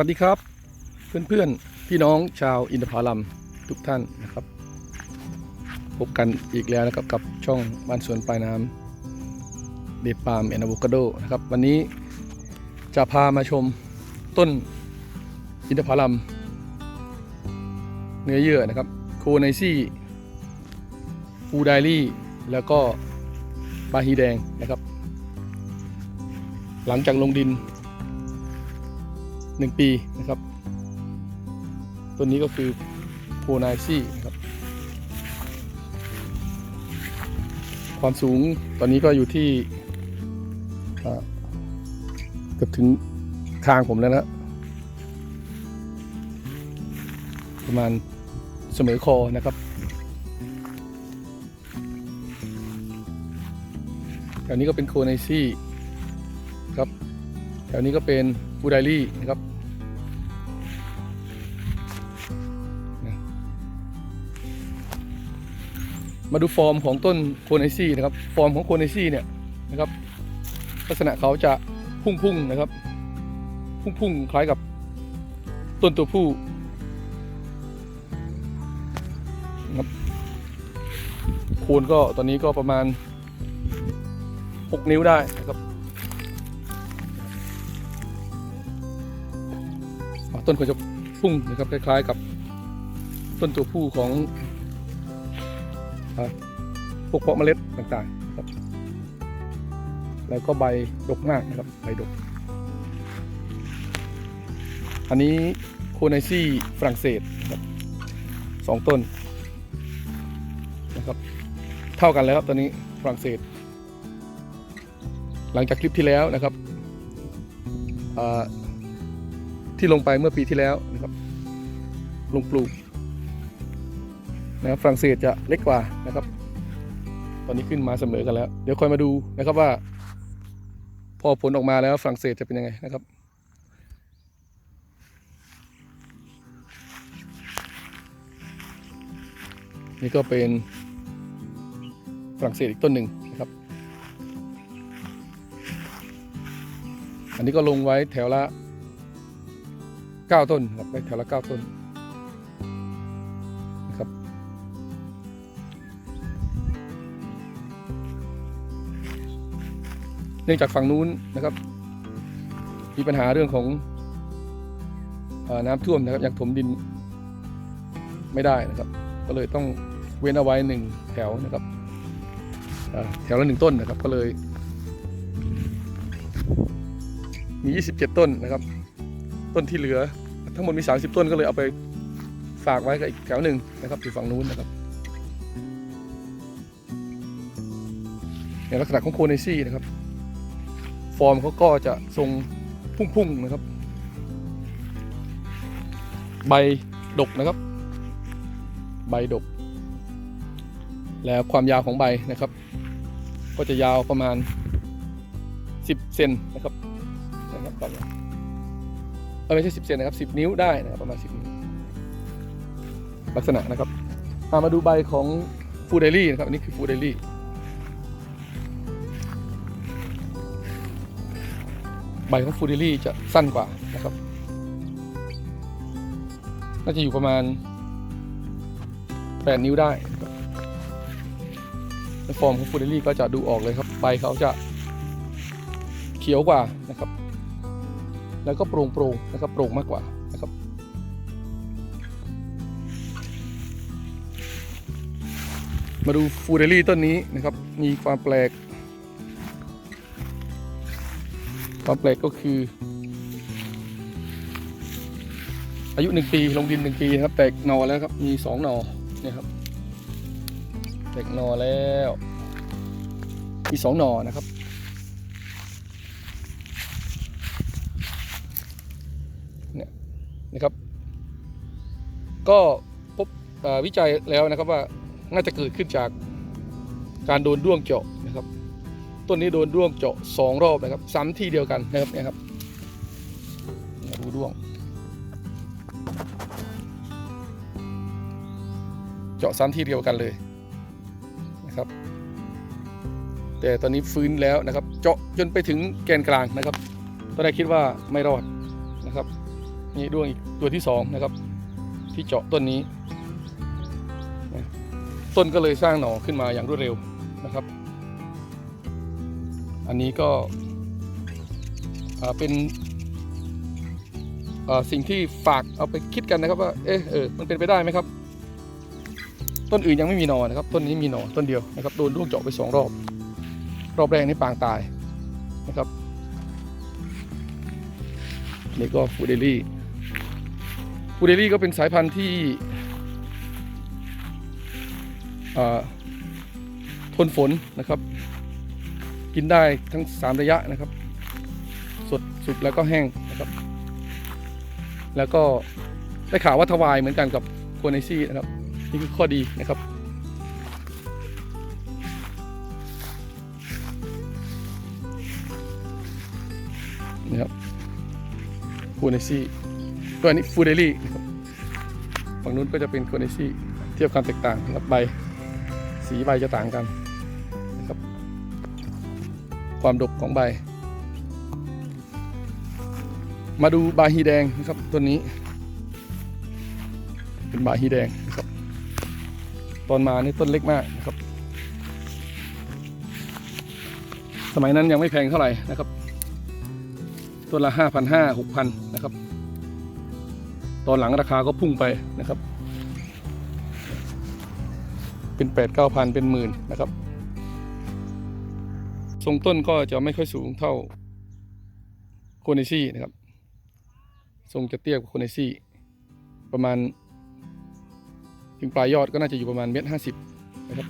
วัสดีครับ เพื่อนๆ พี่น้องชาวอินทผลัมทุกท่านนะครับ พบกันอีกแล้วนะครับกับช่องบ้านสวนปลายน้ำเดดปาล์มแอนอะโวคาโดนะครับ วันนี้จะพามาชมต้นอินทผลัมเนื้อเยื่อนะครับ โคไนซี่ฟูไดลี่ แล้วก็บาฮีแดงนะครับ หลังจากลงดิน หนึ่งปีนะครับ ตัวนี้ก็คือโพไนซี่นะครับ ความสูงตอนนี้ก็อยู่ที่เกือบถึงคางผมแล้วนะประมาณเสมอคอนะครับแถวนี้ก็เป็นโคไนซี่ครับ แถวนี้ก็เป็นฟูไดลี่นะครับมาดูฟอร์มของต้นโคนไนซี่นะครับ ฟอร์มของโคนไนซี่เนี่ยนะครับ ลักษณะเขาจะพุ่งๆนะครับ พุ่งๆคล้ายกับต้นตัวผู้นะครับโคนก็ตอนนี้ก็ประมาณ 6 นิ้วได้นะครับ ต้นก็จะพุ่งนะครับคล้าย ๆ กับต้นตัวผู้ของพวกเพาะเมล็ดต่างๆครับแล้วก็ใบดกมากนะครับใบดก อันนี้โคไนซี่ฝรั่งเศสครับสองต้นนะครับเท่ากันแล้วครับตอนนี้ฝรั่งเศส หลังจากคลิปที่แล้วนะครับอ่า ที่ลงไปเมื่อปีที่แล้วนะครับ ลงปลูกนะครับฝรั่งเศสจะเล็กกว่านะครับ ตอนนี้ขึ้นมาเสมอกันแล้ว เดี๋ยวคอยมาดูนะครับว่า พอผลออกมาแล้วฝรั่งเศสจะเป็นยังไงนะครับนี่ก็เป็นฝรั่งเศสอีกต้นหนึ่งนะครับ อันนี้ก็ลงไว้แถวละ เก้าต้นครับไปแถวละเก้าต้นนะครับเนื่องจากฝั่งนู้นนะครับ มีปัญหาเรื่องของอน้ำท่วมนะครับยังถมดินไม่ได้นะครับ ก็เลยต้องเว้นเอาไว้หนึ่งแถวนะครับแถวละหนึ่งต้นนะครับก็เลย มี 27 ต้นนะครับ ต้นที่เหลือ ทั้งหมดมี 30 ต้นก็เลยเอาไปฝากไว้กับอีกแถวหนึ่งนะครับอยู่ฝั่งนู้นนะครับในลักษณะของโคเนซี่นะครับ ฟอร์มเขาก็จะทรงพุ่งๆนะครับ ใบดกนะครับ ใบดก แล้วความยาวของใบนะครับ ก็จะยาวประมาณ 10 เซนนะครับนะครับ เออไม่ใช่สิบเซนนะครับสิบนิ้วได้นะครับประมาณสิบนิ้วลักษณะนะครับอามาดูใบของฟูเดลี่นะครับอันนี้คือฟูเดลี่ใบของฟูเดลี่จะสั้นกว่านะครับ น่าจะอยู่ประมาณแปดนิ้วได้ในฟอร์มของฟูเดลี่ก็จะดูออกเลยครับใบเขาจะเขียวกว่านะครับ แล้วก็โปร่งโปร่งๆนะครับโปร่งมากกว่านะครับ มาดูฟูเดลี่ต้นนี้นะครับ มีความแปลก ความแปลกก็คือ อายุหนึ่งปีลงดินหนึ่งปีครับ แตกหนอแล้วครับ มีสองหนอเนี่ยครับแตกหนอแล้ว มีสองหนอนะครับ นะครับ ก็พบวิจัยแล้วนะครับว่าน่าจะเกิดขึ้นจากการโดนด้วงเจาะนะครับ ต้นนี้โดนด้วงเจาะสองรอบนะครับ ซ้ำที่เดียวกันนะครับเนี่ยครับดูด้วง เจาะซ้ำที่เดียวกันเลยนะครับ แต่ตอนนี้ฟื้นแล้วนะครับ เจาะจนไปถึงแกนกลางนะครับ ตอนแรกคิดว่าไม่รอด นะครับมีด้วงอีกตัวที่สองนะครับ ที่เจาะต้นนี้ ต้นก็เลยสร้างหน่อขึ้นมาอย่างรวดเร็วนะครับ อันนี้ก็เป็นสิ่งที่ฝากเอาไปคิดกันนะครับว่าเอะเออมันเป็นไปได้ไหมครับ ต้นอื่นยังไม่มีหนอนะครับ ต้นนี้มีหนอต้นเดียวนะครับโดนด้วงเจาะไปสองรอบ รอบแรกนี่ปางตายนะครับนี่ก็ฟูเดลี่ ฟูเดลี่ก็เป็นสายพันธุ์ที่ทนฝนนะครับ กินได้ทั้ง 3 ระยะนะครับ สดสุกแล้วก็แห้งนะครับ แล้วก็ได้ข่าวว่าถวายเหมือนกันกับโคเนซี่นะครับ นี่คือข้อดีนะครับนะครับโคเนซี่ ตัวนี้ฟูเดลี่ฝั่งนู้นก็จะเป็นโคเนซี่เทียบความแตกต่างนะครับใบสีใบจะต่างกันนะครับความดกของใบ มาดูบาฮีแดงนะครับต้นนี้ เป็นบาฮีแดงนะครับตอนมานี่ต้นเล็กมากนะครับ สมัยนั้นยังไม่แพงเท่าไหร่นะครับ ต้นละห้าพันห้าหกพันนะครับ ตอนหลังราคาก็พุ่งไปนะครับ เป็นแปดเก้าพันเป็นหมื่นนะครับ ทรงต้นก็จะไม่ค่อยสูงเท่าโคเนซี่นะครับ ทรงจะเตี้ยกว่าโคเนซี่ ประมาณ ถึงปลายยอดก็น่าจะอยู่ประมาณเมตรห้าสิบนะครับ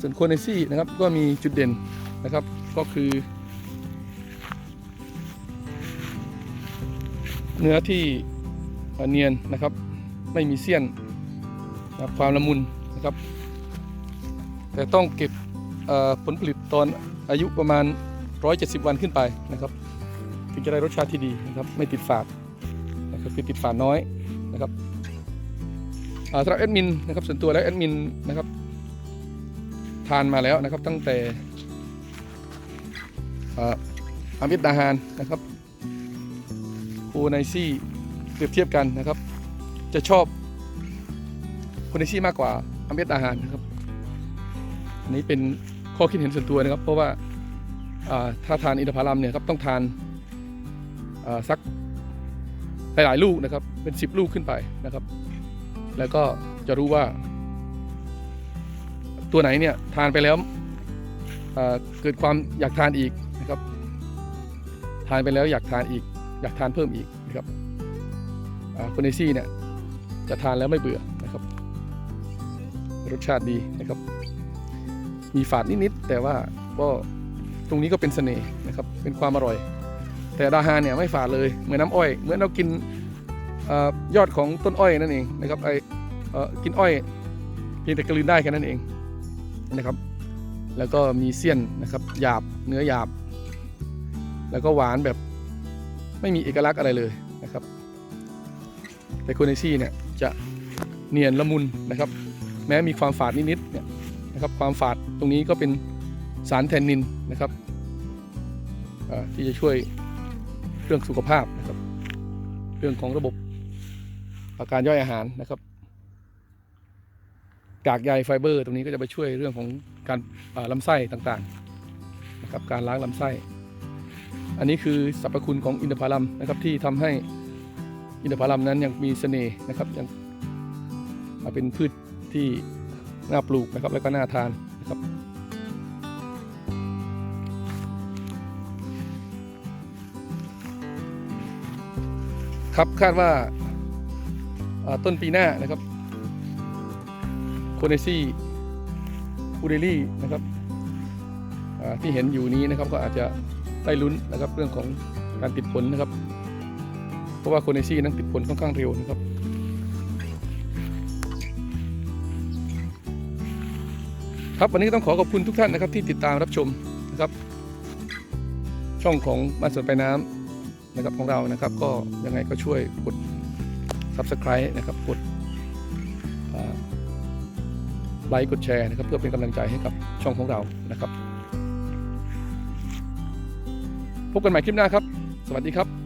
ส่วนโคเนซี่นะครับก็มีจุดเด่นนะครับก็คือ เนื้อที่เนียนนะครับ ไม่มีเสี้ยนนะความละมุนนะครับ แต่ต้องเก็บผลผลิตตอนอายุประมาณ 170 วันขึ้นไปนะครับ ถึงจะได้รสชาติที่ดีนะครับ ไม่ติดฝาดนะครับคือติดฝาดน้อยนะครับอ่าสำหรับแอดมินนะครับส่วนตัวแล้วแอดมินนะครับ ทานมาแล้วนะครับ ตั้งแต่อามิดาฮานนะครับโคไนซี่เปรียบเทียบกันนะครับ จะชอบโคไนซี่มากกว่าอามิดาฮานนะครับ อันนี้เป็นข้อคิดเห็นส่วนตัวนะครับ เพราะว่าถ้าทานอินทผลัมเนี่ยครับต้องทานาสักหลายๆลูกนะครับ เป็น 10 ลูกขึ้นไปนะครับ แล้วก็จะรู้ว่า ตัวไหนเนี่ยทานไปแล้วเเกิดความอยากทานอีกนะครับทานไปแล้วอยากทานอีก อยากทานเพิ่มอีกนะครับโคเนซี่เนี่ยจะทานแล้วไม่เบื่อนะครับ รสชาติดีนะครับ มีฝาดนิดๆแต่ว่าก็ตรงนี้ก็เป็นเสน่ห์นะครับเป็นความอร่อย แต่ดาฮานเนี่ยไม่ฝาดเลยเหมือนน้ำอ้อยเหมือนเรากินอยอดของต้นอ้อยนั่นเองนะครับไออกินอ้อยเพียงแต่กลืนได้แค่นั้นเอง นะครับ แล้วก็มีเสี้ยนนะครับหยาบเนื้อหยาบ แล้วก็หวานแบบไม่มีเอกลักษณ์อะไรเลยนะครับ แต่โคเนซี่เนี่ยจะเนียนละมุนนะครับ แม้มีความฝาดนิดๆเนี่ยนะครับความฝาดตรงนี้ก็เป็นสารแทนนินนะครับที่จะช่วยเรื่องสุขภาพนะครับ เรื่องของระบบอาการย่อยอาหารนะครับ กากใยไฟเบอร์ตรงนี้ก็จะไปช่วยเรื่องของการลำไส้ต่างๆนะครับการล้างลำไส้ อันนี้คือสรรพคุณของอินทผลัมนะครับที่ทำให้อินทผลัมนั้นยังมีเสน่ห์นะครับยังอ่าเป็นพืชที่น่าปลูกนะครับแล้วก็น่าทานนะครับครับคาดว่าต้นปีหน้านะครับ โคเนซี่ฟูเดลี่นะครับที่เห็นอยู่นี้นะครับก็อาจจะได้ลุ้นนะครับเรื่องของการติดผลนะครับ เพราะว่าโคเนซี่นั้นติดผลค่อนข้างเร็วนะครับครับวันนี้ต้องขอขอบคุณทุกท่านนะครับที่ติดตามรับชมนะครับ ช่องของบ้านสวนไปน้ำนะครับของเรานะครับ ก็ยังไงก็ช่วยกด subscribe นะครับกด ไลค์กดแชร์นะครับเพื่อเป็นกำลังใจให้กับช่องของเรานะครับ พบกันใหม่คลิปหน้าครับ สวัสดีครับ